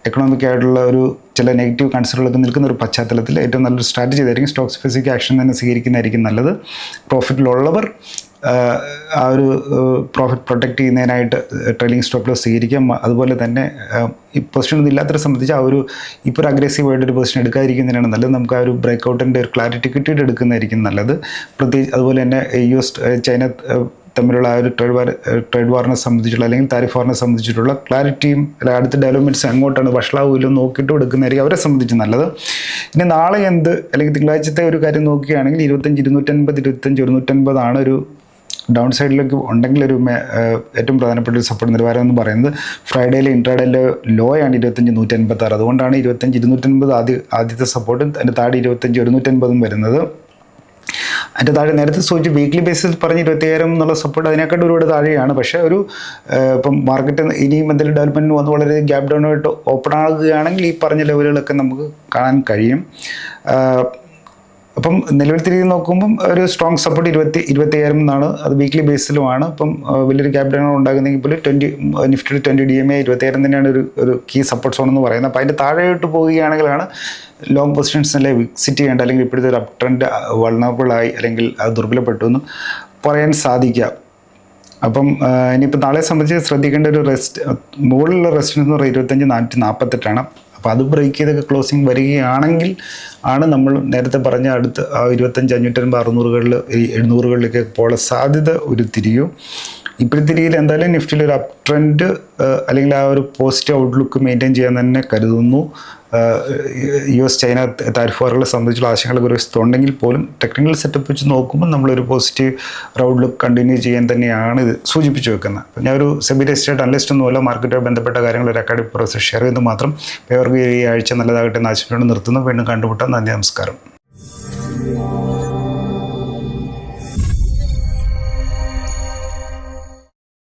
എക്കണോമിക് ആയിട്ടുള്ള ഒരു ചില നെഗറ്റീവ് കൺസിഡറുകളൊക്കെ നിൽക്കുന്ന ഒരു പശ്ചാത്തലത്തിൽ ഏറ്റവും നല്ലൊരു സ്ട്രാറ്റജി ആയിരിക്കും സ്റ്റോക്ക് സ്പെസിഫിക് ആക്ഷൻ തന്നെ സ്വീകരിക്കുന്നതായിരിക്കും നല്ലത്. പ്രോഫിറ്റിലുള്ളവർ ആ ഒരു പ്രോഫിറ്റ് പ്രൊട്ടക്റ്റ് ചെയ്യുന്നതിനായിട്ട് ട്രെയിലിംഗ് സ്റ്റോപ്പ് ലോസ് സ്വീകരിക്കാം. അതുപോലെ തന്നെ ഈ പൊസിഷൻ ഒന്നും ഇല്ലാത്തവരെ സംബന്ധിച്ച് ആ ഒരു ഇപ്പോൾ ഒരു അഗ്രസീവായിട്ട് ഒരു പൊസിഷൻ എടുക്കാതിരിക്കുന്നതിനാണ് നല്ലത്. നമുക്ക് ആ ഒരു ബ്രേക്കൗട്ടിന്റെ ഒരു ക്ലാരിറ്റി കിട്ടിയിട്ട് എടുക്കുന്നതായിരിക്കും നല്ലത്. പ്രത്യേകിച്ച് അതുപോലെ തന്നെ യു എസ് ചൈന തമ്മിലുള്ള ആ ഒരു ട്രേഡ് വാർ ട്രേഡ് വാറിനെ സംബന്ധിച്ചുള്ള അല്ലെങ്കിൽ താരിഫ് വാറിനെ സംബന്ധിച്ചിട്ടുള്ള ക്ലാരിറ്റിയും അല്ല അടുത്ത ഡെവലപ്മെന്റ്സ് അങ്ങോട്ടാണ് വഷളാവില്ലോ നോക്കിയിട്ട് എടുക്കുന്നതായിരിക്കും അവരെ സംബന്ധിച്ച് നല്ലത്. ഇനി നാളെ എന്ത് അല്ലെങ്കിൽ തിങ്കളാഴ്ചത്തെ ഒരു കാര്യം നോക്കുകയാണെങ്കിൽ ഇരുപത്തഞ്ച് ഇരുന്നൂറ്റൻപത് ഇരുപത്തഞ്ച് ഒരുന്നൂറ്റൻപതാണ് ഒരു ഡൗൺ സൈഡിലേക്ക് ഉണ്ടെങ്കിൽ ഒരു ഏറ്റവും പ്രധാനപ്പെട്ട ഒരു സപ്പോർട്ട് നിലവാരം എന്ന് പറയുന്നത് ഫ്രൈഡേയിലെ ഇൻട്രാഡേയിലെ ലോ ആണ് ഇരുപത്തഞ്ച് നൂറ്റി അൻപത്തി ആറ് അതുകൊണ്ടാണ് ഇരുപത്തഞ്ച് ഇരുന്നൂറ്റൻപത് ആദ്യ ആദ്യത്തെ സപ്പോർട്ടും അതിന്റെ താഴെ ഇരുപത്തഞ്ച് ഒരുന്നൂറ്റൻപതും വരുന്നത്. അതിന്റെ താഴെ നേരത്തെ സൂചിച്ച് വീക്ക്ലി ബേസിൽ പറഞ്ഞ് ഇരുപത്തിയായിരം എന്നുള്ള സപ്പോർട്ട് അതിനേക്കാട്ട് ഒരുപാട് താഴെയാണ്. പക്ഷേ ഒരു ഇപ്പം മാർക്കറ്റ് ഇനിയും എന്തെങ്കിലും ഡെവലപ്മെന്റ് വന്ന് വളരെ ഗ്യാപ് ഡൗൺ ആയിട്ട് ഓപ്പൺ ആകുകയാണെങ്കിൽ ഈ പറഞ്ഞ ലെവലുകളൊക്കെ നമുക്ക് കാണാൻ കഴിയും. അപ്പം നിലവിൽ തിരികെ നോക്കുമ്പം ഒരു സ്ട്രോങ് സപ്പോർട്ട് ഇരുപത്തി ഇരുപത്തിയായിരം എന്നാണ്. അത് വീക്ക്ലി ബേസിലുമാണ് അപ്പം വലിയൊരു ക്യാപിറ്റൽ ഉണ്ടാകുന്നെങ്കിൽ പോലും ട്വന്റി നിഫ്റ്റിയുടെ ട്വന്റി ഡി എം എ ഇരുപത്തയ്യായിരം തന്നെയാണ് ഒരു ഒരു കീ സപ്പോർട്ട് സോൺ എന്ന് പറയുന്നത്. അപ്പോൾ അതിന്റെ താഴെയോട്ട് പോവുകയാണെങ്കിലാണ് ലോങ് പൊസിഷൻസ് നല്ല വിക്സിറ്റ് ചെയ്യേണ്ട അല്ലെങ്കിൽ ഇപ്പോഴത്തെ ഒരു അപ് ട്രെൻഡ് വൾണറബിളായി അല്ലെങ്കിൽ അത് ദുർബലപ്പെട്ടു എന്ന് പറയാൻ സാധിക്കാം അപ്പം ഇനിയിപ്പോൾ നാളെ സംബന്ധിച്ച് ശ്രദ്ധിക്കേണ്ട ഒരു റെസ്റ്റ് മുകളിലുള്ള റെസ്റ്റ് എന്ന് പറയുന്നത് ഇരുപത്തഞ്ച് നാനൂറ്റി നാൽപ്പത്തെട്ടാണ് അപ്പോൾ അത് ബ്രേക്ക് ചെയ്തൊക്കെ ക്ലോസിങ് വരികയാണെങ്കിൽ ആണ് നമ്മൾ നേരത്തെ പറഞ്ഞ അടുത്ത് ആ ഇരുപത്തഞ്ച് അഞ്ഞൂറ്റൻപത് അറുന്നൂറുകളിൽ എഴുന്നൂറുകളിലേക്ക് പോകാൻ സാധ്യത ഒരു തിരിയും ഇപ്പോഴത്തെ രീതിയിൽ എന്തായാലും നിഫ്റ്റിയിൽ ഒരു അപ് ട്രെൻഡ് അല്ലെങ്കിൽ ആ ഒരു പോസിറ്റീവ് ഔട്ട്ലുക്ക് മെയിന്റെയിൻ ചെയ്യാൻ തന്നെ കരുതുന്നു. യു എസ് ചൈന താരിഫ് വാറുകളെ സംബന്ധിച്ചുള്ള ആശങ്കകൾ ഉണ്ടെങ്കിൽ പോലും ടെക്നിക്കൽ സെറ്റപ്പ് വെച്ച് നോക്കുമ്പോൾ നമ്മളൊരു പോസിറ്റീവ് റൗഡ് ലുക്ക് കണ്ടിന്യൂ ചെയ്യാൻ തന്നെയാണ് ഇത് സൂചിപ്പിച്ചു വെക്കുന്നത്. അപ്പം ഞാൻ ഒരു സെബി രജിസ്റ്റേഡ് അനലിസ്റ്റ് ഒന്നുമല്ല മാർക്കറ്റുമായി ബന്ധപ്പെട്ട കാര്യങ്ങൾ ഒരു അക്കാഡമിക് പ്രൊഫസർ ഷെയർ ചെയ്യുന്നത് മാത്രം. അവർക്ക് ഈ ആഴ്ച നല്ലതാകട്ടെ എന്ന് ആശംസയോടെ നിർത്തുന്നു. വീണ്ടും കണ്ടുമുട്ടാം. നന്ദി നമസ്കാരം.